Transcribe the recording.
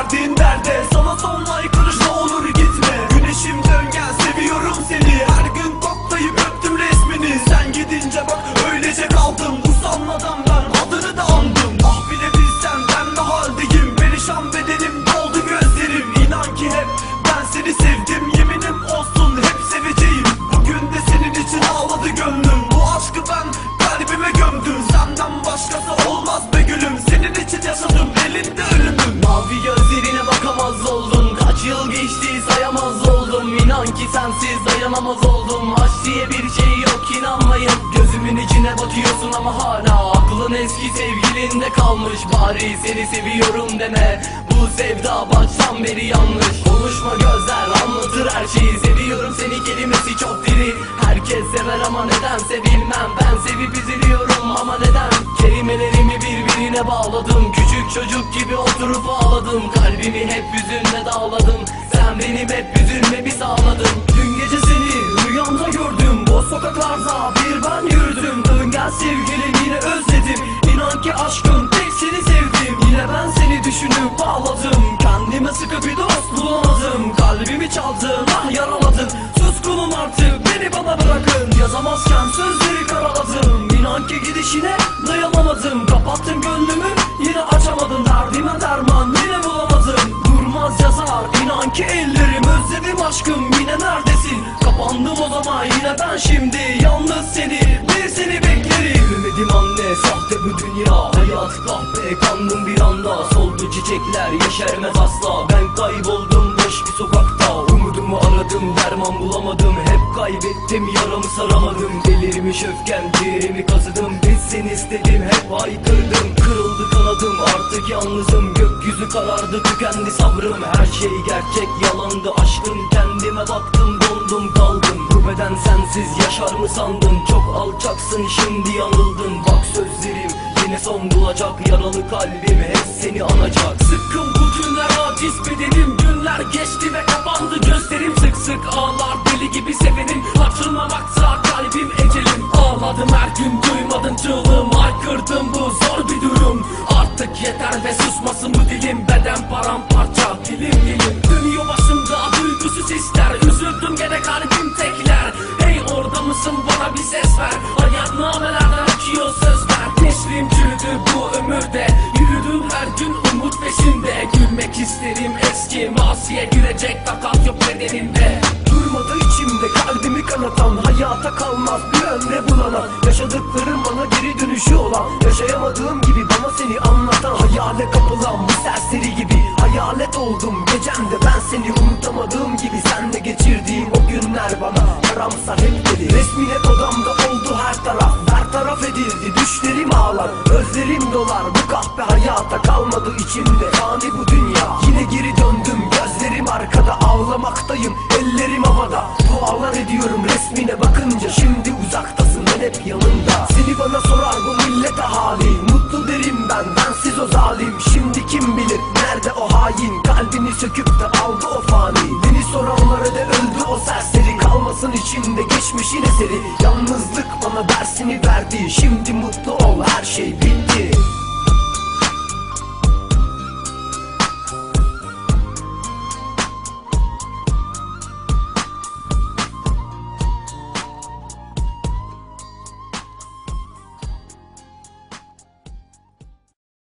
verdiğin derde. Sana son haykırış ne olur gitme. Güneşim dön gel seviyorum seni. Her gün koklayıp öptüm resmini. Sen gidince bak oldum. Aşk diye bir şey yok inanmayın. Gözümün içine batıyorsun ama hala Aklın eski sevgilinde kalmış. Bari seni seviyorum deme. Bu sevda baştan beri yanlış. Konuşma gözler anlatır her şeyi. Seviyorum seni kelimesi çok diri. Herkes sever ama nedense bilmem. Ben sevip üzülüyorum ama neden? Kelimelerimi birbirine bağladım. Küçük çocuk gibi oturup ağladım. Kalbimi hep hüzünle dağladım. Sen benim hep hüzünle sağladın Dün gece seni rüyamda gördüm. Boş sokaklarda bir ben yürüdüm. Dön gel sevgilim yine özledim. İnan ki aşkım tek seni sevdim. Yine ben seni düşünüp ağladım. Kendime sıkı bir dost bulamadım. Kalbimi çaldın ah yaraladın. Sus kulum artık beni bana bırakın. Yazamazken sözleri karaladım. İnan ki gidişine dayanamadım Kapattın gönlümü aşkım yine neredesin? Kapandım o zaman yine ben şimdi Yalnız seni bir seni beklerim. Ümidim anne sahte bu dünya Hayat kahpe. Kandım bir anda Soldu çiçekler yeşermez asla. Ben kayboldum boş bir sokakta. Umudumu aradım derman bulamadım. Hep kaybettim yaramı saramadım. Delirmiş öfkem ciğerimi kazıdım. Bitsin istedim hep haykırdım. Kırıldı kanadım artık yalnızım. Gökyüzü karardı tükendi sabrım. Her şey gerçek yalandı aşkım Kendime baktım dondum kaldım Bu beden sensiz yaşar mı sandın? Çok alçaksın şimdi yanıldın. Bak sözlerim yine son bulacak. Yaralı kalbim hep seni anacak. Sıkkın bu günler aciz bedenim. Günler geçti ve kapandı gözlerim. Sık sık ağlar deli gibi sevenim Açılmamakta kalbim ecelim. Ağladım her gün duymadın çığlığım. Haykırdım bu zor bir durum. Artık yeter ve susmasın bu dilim. Beden paramparça dilim dilim hisler Üzüldüm gene kalbim tekler. Hey orada mısın? Bana bir ses ver. Hayat namelerden akıyor sözler Gençliğim çürüdü bu ömürde. Yürüdüm her gün umut peşinde. Gülmek isterim eski masiye. Gülecek takat yok bedenimde Hayata kalmaz bir ömre bulanan Yaşadıklarım bana geri dönüşü olan Yaşayamadığım gibi bana seni anlatan Hayale kapılan bu serseri gibi. Hayalet oldum gecemde ben seni unutamadığım gibi. Senle geçirdiğim o günler bana Karamsar hep deli Resmin hep odamda oldu her taraf Bertaraf edildi. Düşlerim ağlar Özlerim dolar. Bu kahpe hayata kalmadı içimde. Fani bu dünya yine geri döndüm Gözlerim arkada ağlamaktayım Ellerim havada. Dualar ediyorum resmine bakınca. Şimdi uzaktasın ben hep yanında Seni bana sorar bu millet hali Mutlu derim ben bensiz o zalim. Şimdi kim bilir nerede o hain? Kalbini söküp de aldı o fani. Beni soranlara da öldü o serseri. Kalmasın içinde geçmişin eseri. Yalnızlık bana dersini verdi. Şimdi mutlu ol her şey bir